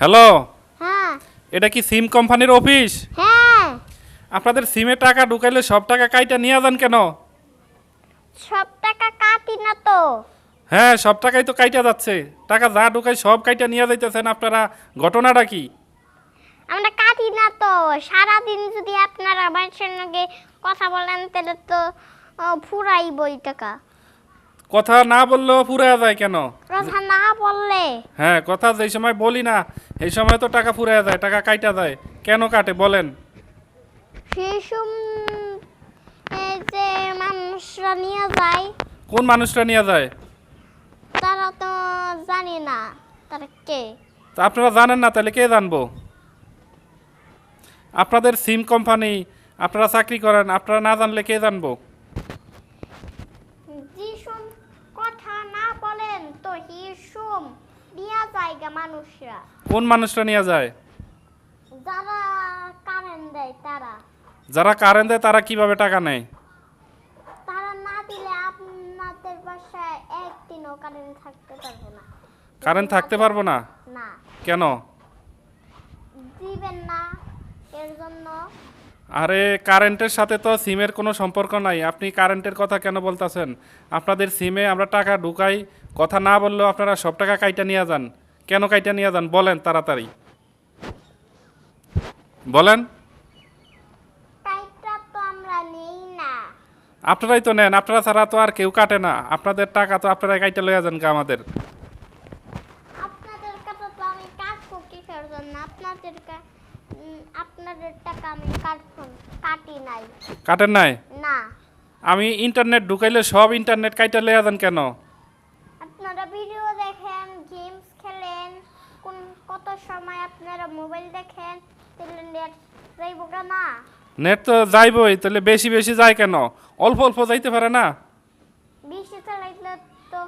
Hello? হ্যাঁ। এটা কি সিম কোম্পানির অফিস? হ্যাঁ। আপনাদের সিমে টাকা ঢুকাইলে সব টাকা কাইটা নিয়ে যান কেন? সব টাকা কাটি না তো। হ্যাঁ সব টাকাই তো কাইটা যাচ্ছে। টাকা যা ঢুকাই সব কাইটা নিয়ে যাইতেছেন আপনারা ঘটনাটা কি? আমরা কাটি না তো। সারাদিন যদি আপনারা মানুষের সঙ্গে কথা বলেন তাহলে তো ফুরাইবই টাকা। কথা না বললেও ফুরায় যায় কেন? কথা না বললে? হ্যাঁ কথা যেই সময় বলি না এই সময় তো টাকা ফুরায় যায় টাকা কাটা যায়। কেন কাটে বলেন। সম- যে মানুষরা নিয়ে যায় কোন মানুষরা নিয়ে যায়? তারা তো জানি না তারা কে? তা আপনারা জানেন না তাহলে কে জানব? আপনাদের সিম কোম্পানি আপনারা চাকরি করেন আপনারা না জানলে কে জানব? কথা না বলেন তো হিসুম নিয়ে জায়গা মানুষরা। কোন মানুষটা নিয়ে যায়? যারা কারেন্ট দেয় তারা। যারা কারেন্ট দেয় তারা কীভাবে টাকা নেয়? তারা না দিলে আপনাদের বাসায় একদিনও কারেন্ট থাকতে পারব না। কারেন্ট থাকতে পারব না? না। কেন? দিবেন না এর জন্য আরে কারেন্টের সাথে তো সিমের কোনো সম্পর্ক নাই। আপনি কারেন্টের কথা কেন বলতেছেন? আপনাদের সিমে আমরা টাকা ঢুকাই কথা না বললেও আপনারা সব টাকা কাইটা নিয়ে যান। কেন কাইটা নিয়ে যান? বলেন তাড়াতাড়ি। বলেন। আপনারাই তো নেন আপনারা ছাড়া তো আর কেউ কাটে না। আপনাদের টাকা তো আপনারাই কাইটা লইয়া যান আমাদের। আপনাদের তো আমি কাটবো আপনাদের আপনাদের টাকা আমি কাটবো কাটি নাই। কাটেন নাই? না। আমি ইন্টারনেট ঢুকাইলে সব ইন্টারনেট কাইটা লইয়া যান কেন? আপনারা ভিডিও দেখেন গেমস খেলেন কোন কত সময় আপনারা মোবাইল দেখেন তাহলে নেট যাইব না নেট তো যাইবই তাহলে বেশি বেশি যায় কেন? অল্প অল্প যাইতে পারে না? বেশি চালাইলে তো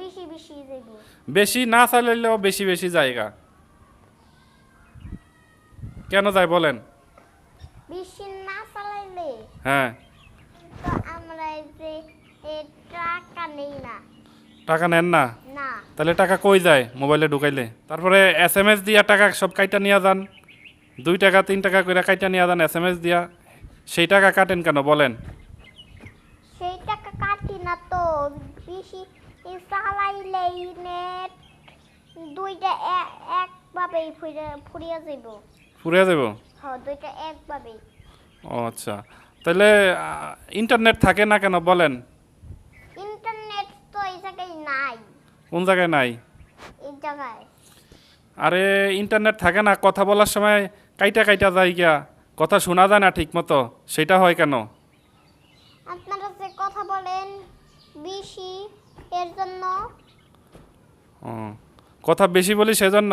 বেশি বেশি যাইব। বেশি না চালাইলেও বেশি বেশি জায়গা। কেন যায় বলেন? বেশি না চালাইলে হ্যাঁ। তো আমরা এই যে টাকা নেই না। টাকা নেন না? না। তাহলে টাকা কই যায় মোবাইলে ঢুকাইলে? তারপরে এস এম এস দিয়া টাকা সব কাইটা নিয়ে যান। দুই টাকা তিন টাকা করে কাইটা নিয়ে যান এস এম এস দিয়া। সেই টাকা কাটেন কেন বলেন? সেই টাকা কাটি না তো বেশি চালাইলেই নেট দুইটা এ- একভাবেই ফুরিয়ে যাইব। ফুরিয়ে যাব হ্যাঁ ও আচ্ছা। তাহলে ইন্টারনেট থাকে না কেন বলেন? ইন্টারনেট তো এই জায়গায় নাই। কোন জায়গায় নাই? এই জায়গায়। আরে ইন্টারনেট থাকে না কথা বলার সময় কাইটা কাইটা যায় গিয়া। কথা শোনা যায় না ঠিক মতো সেটা হয় কেন? আপনারা যে কথা বলেন বেশি এর জন্য। ও কথা বেশি বলি সেজন্য?